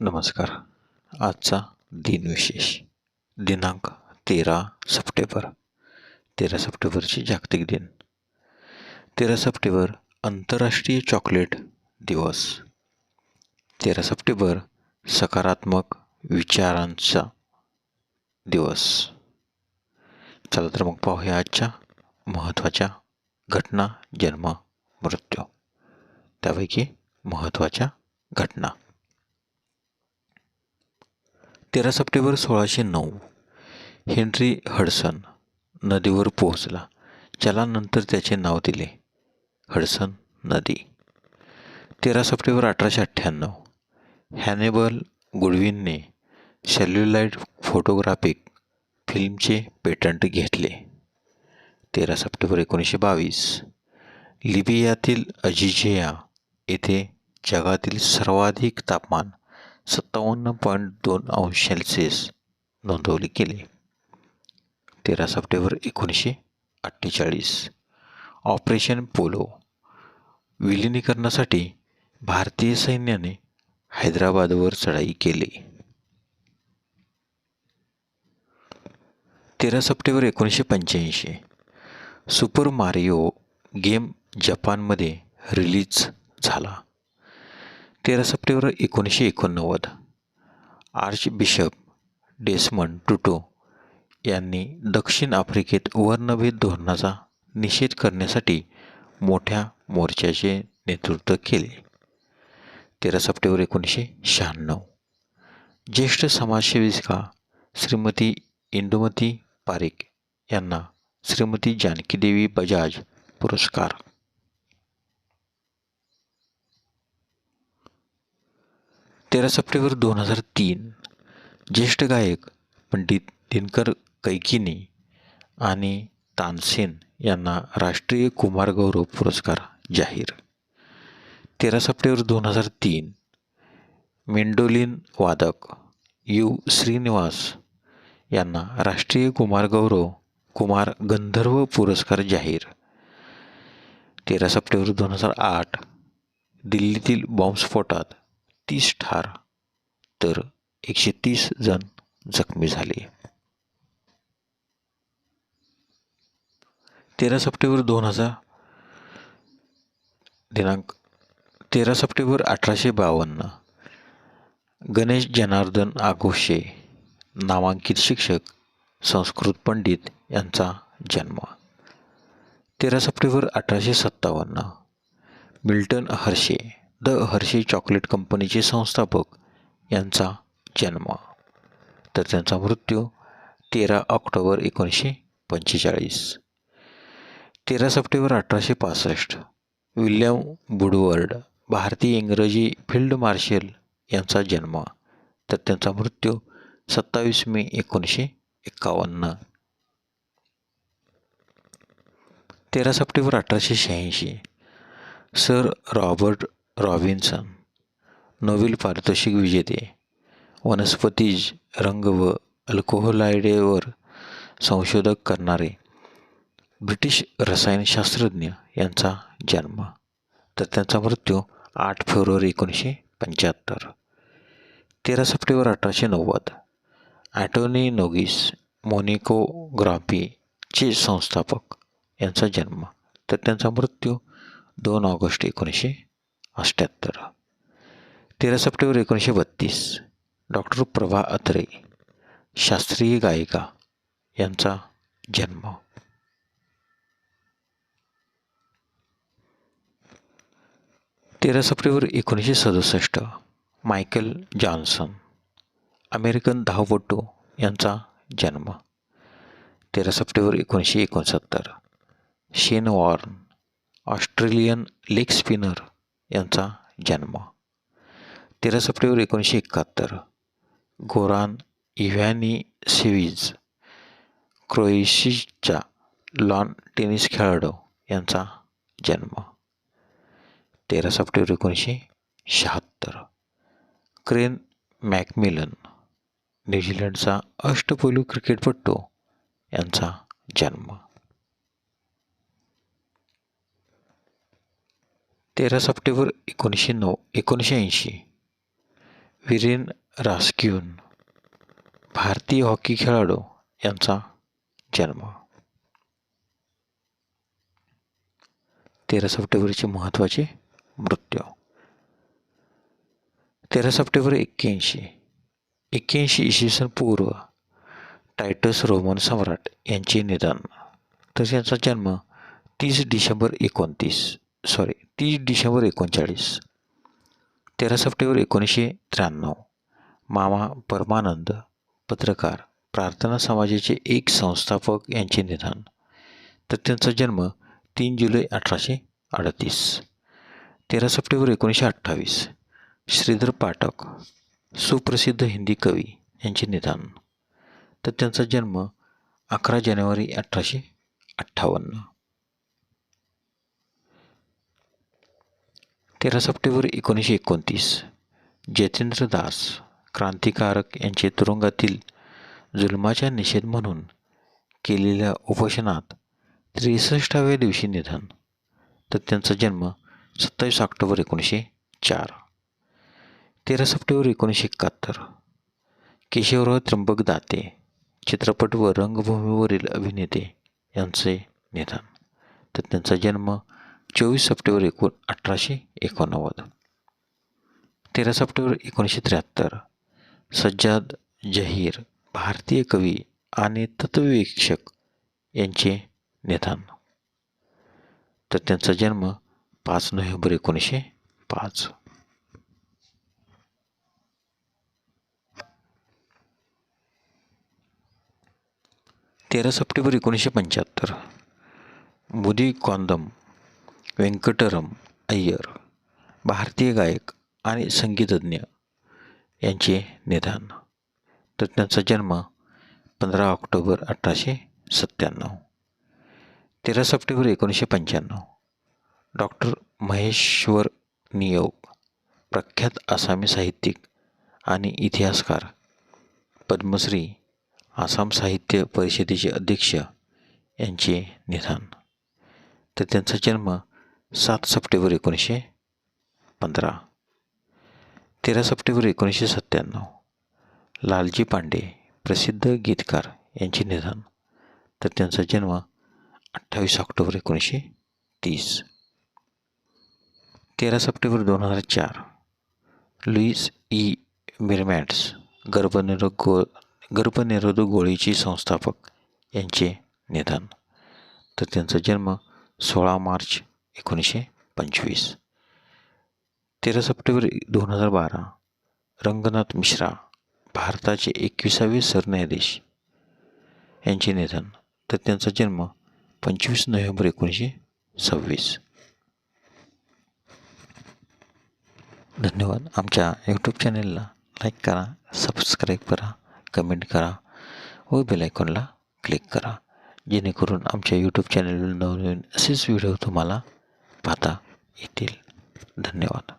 नमस्कार. आजचा दिनविशेष. दिनांक तेरा सप्टेंबर. तेरा सप्टेंबरचे जागतिक दिन. तेरा सप्टेंबर आंतरराष्ट्रीय चॉकलेट दिवस. तेरा सप्टेंबर सकारात्मक विचारांचा दिवस. चला तर मग पाहूया आजच्या महत्त्वाच्या घटना जन्म मृत्यू. त्यापैकी महत्त्वाच्या घटना. तेरा सप्टेंबर सोळाशे नऊ. हेनरी हडसन नदीवर पोहोचला. ज्याला नंतर त्याचे नाव दिले हडसन नदी. तेरा सप्टेंबर अठराशे अठ्ठ्याण्णव. हॅनेबल गुडविनने सेल्युलाईड फोटोग्राफिक फिल्मचे पेटंट घेतले. तेरा सप्टेंबर एकोणीसशे बावीस. लिबियातील अजिझिया येथे जगातील सर्वाधिक तापमान सत्तावन्न पॉईंट दोन अंश सेल्सिअस नोंदवली गेले. तेरा सप्टेंबर एकोणीसशे अठ्ठेचाळीस. ऑपरेशन पोलो विलिनीकरणासाठी भारतीय सैन्याने हैदराबादवर चढाई केली. तेरा सप्टेंबर एकोणीसशे पंच्याऐंशी. सुपर मारिओ गेम जपानमध्ये रिलीज झाला. तेरा सप्टेंबर एकोणीसशे एकोणनव्वद. आर्च बिशप डेसमन टुटो यांनी दक्षिण आफ्रिकेत वर्णभेद धोरणाचा निषेध करण्यासाठी मोठ्या मोर्चाचे नेतृत्व केले. तेरा सप्टेंबर एकोणीसशे शहाण्णव. ज्येष्ठ समाजसेविका श्रीमती इंदुमती पारेख यांना श्रीमती जानकीदेवी बजाज पुरस्कार तेरा सप्टेंबर दोन हजार तीन. ज्येष्ठ गायक पंडित दिनकर कैकिनी आणि तानसेन यांना राष्ट्रीय कुमार गौरव पुरस्कार जाहीर. तेरा सप्टेंबर दोन हजार तीन. मेंडोलिन वादक यू. श्रीनिवास यांना राष्ट्रीय कुमार गौरव कुमार गंधर्व पुरस्कार जाहीर. तेरा सप्टेंबर दोन हजार आठ. दिल्लीतील बॉम्बस्फोटात तीस ठार तर एकशे तीस जण जखमी झाले. तेरा सप्टेंबर दोन हजार दिनांक तेरा सप्टेंबर अठराशे बावन्न गणेश जनार्दन आगोशे नामांकित शिक्षक संस्कृत पंडित यांचा जन्म. तेरा सप्टेंबर अठराशे सत्तावन्न Milton Hershey the Hershey chocolate कंपनीचे संस्थापक यांचा जन्म. तर त्यांचा मृत्यू तेरा ऑक्टोबर एकोणीसशे पंचेचाळीस. तेरा सप्टेंबर अठराशे पासष्ट विल्यम वुडवर्ड भारतीय इंग्रजी फील्ड मार्शल यांचा जन्म. तर त्यांचा मृत्यू सत्तावीस मे एकोणीसशे एक्कावन्न तेरा सप्टेंबर अठराशे शहाऐंशी सर रॉबर्ट रॉबिन्सन नोबेल पारितोषिक विजेते वनस्पतीज रंग व अल्कोहोलायडेवर संशोधक करणारे ब्रिटिश रसायनशास्त्रज्ञ यांचा जन्म तर त्यांचा मृत्यू आठ फेब्रुवारी एकोणीसशे पंच्याहत्तर. तेरा सप्टेंबर अठराशे नव्वद. ॲटोनी नोगिस मोनिकोग्राफीचे संस्थापक यांचा जन्म तर त्यांचा मृत्यू दोन ऑगस्ट एकोणीसशे अठ्ठ्याहत्तर तेरा सप्टेंबर एकोणीसशे बत्तीस. डॉक्टर प्रभा अत्रे शास्त्रीय गायिका यांचा जन्म. तेरा सप्टेंबर एकोणीसशे सदुसष्ट मायकल जॉन्सन अमेरिकन धावपटू यांचा जन्म. तेरा सप्टेंबर एकोणीसशे एकोणसत्तर शेन वॉर्न ऑस्ट्रेलियन लेग स्पिनर यांचा जन्म. तेरा सप्टेंबर एकोणीसशे एकाहत्तर. गोरान इव्हॅनी सिव्हिज. क्रोएशियाचा लॉन टेनिस खेळाडू यांचा जन्म. तेरा सप्टेंबर एकोणीसशे शहात्तर. क्रेन मॅकमिलन न्यूझीलंडचा अष्टपैलू क्रिकेटपटू यांचा जन्म. तेरा सप्टेंबर एकोणीसशे नऊ एकोणीसशे ऐंशी. विरेन रास्क्यून भारतीय हॉकी खेळाडू यांचा जन्म. तेरा सप्टेंबरचे महत्त्वाचे मृत्यू. तेरा सप्टेंबर एक्क्याऐंशी एक्क्याऐंशी इसवी सन पूर्व टायटस रोमन सम्राट यांचे निधन. तर यांचा जन्म तीस डिसेंबर एकोणतीस सॉरी तीस डिसेंबर एकोणचाळीस तेरा सप्टेंबर एकोणीसशे त्र्याण्णव. मामा परमानंद पत्रकार प्रार्थना समाजाचे एक संस्थापक यांचे निधन. तर त्यांचा जन्म तीन जुलै अठराशे अडतीस. तेरा सप्टेंबर एकोणीसशे अठ्ठावीस श्रीधर पाठक सुप्रसिद्ध हिंदी कवी यांचे निधन. तर त्यांचा जन्म अकरा जानेवारी अठराशे अठ्ठावन्न. तेरा सप्टेंबर एकोणीसशे एकोणतीस जितेंद्र दास क्रांतिकारक यांचे तुरुंगातील जुलमाच्या निषेध म्हणून केलेल्या उपोषणात त्रेसष्टाव्या दिवशी निधन तर त्यांचा जन्म सत्तावीस ऑक्टोबर एकोणीसशे चार. तेरा सप्टेंबर एकोणीसशे एकाहत्तर केशवराव त्र्यंबक दाते चित्रपट व रंगभूमीवरील अभिनेते यांचे निधन तर त्यांचा जन्म चोवीस सप्टेंबर एकोण अठराशे एकोणनव्वद. तेरा सप्टेंबर एकोणीसशे त्र्याहत्तर सज्जाद जहीर भारतीय कवी आणि तत्ववीक्षक यांचे निधन. तर त्यांचा जन्म पाच नोव्हेंबर एकोणीसशे पाच. तेरा सप्टेंबर एकोणीसशे पंच्याहत्तर मुदी कॉंदम व्यंकटरम अय्यर भारतीय गायक आणि संगीतज्ञ यांचे निधन. तर त्यांचा जन्म पंधरा ऑक्टोबर अठराशे सत्त्याण्णव. तेरा सप्टेंबर एकोणीसशे पंच्याण्णव. डॉक्टर महेश्वर नियोग प्रख्यात आसामी साहित्यिक आणि इतिहासकार पद्मश्री आसाम साहित्य परिषदेचे अध्यक्ष यांचे निधन. तर त्यांचा जन्म सात सप्टेंबर एकोणीसशे पंधरा तेरा सप्टेंबर एकोणीसशे सत्त्याण्णव लालजी पांडे प्रसिद्ध गीतकार यांचे निधन. तर त्यांचा जन्म अठ्ठावीस ऑक्टोबर एकोणीसशे तीस. तेरा सप्टेंबर दोन हजार चार लुईस ई. मिरमॅट्स गर्भनिरोधक गो गर्भनिरोधक गोळीची संस्थापक यांचे निधन. तर त्यांचा जन्म सोळा मार्च एकोणीसशे पंचवीस. तेरा सप्टेंबर दोन हजार बारा रंगनाथ मिश्रा भारताचे एकविसावे सरन्यायाधीश. यांचे निधन तर त्यांचा जन्म पंचवीस नोव्हेंबर एकोणीसशे सव्वीस. धन्यवाद. आमच्या यूट्यूब चॅनेलला लाईक करा सबस्क्राईब करा कमेंट करा व बेलायकॉनला क्लिक करा. जेणेकरून आमच्या यूट्यूब चॅनेलवर नवनवीन असेच व्हिडिओ तुम्हाला पाहता येतील. धन्यवाद.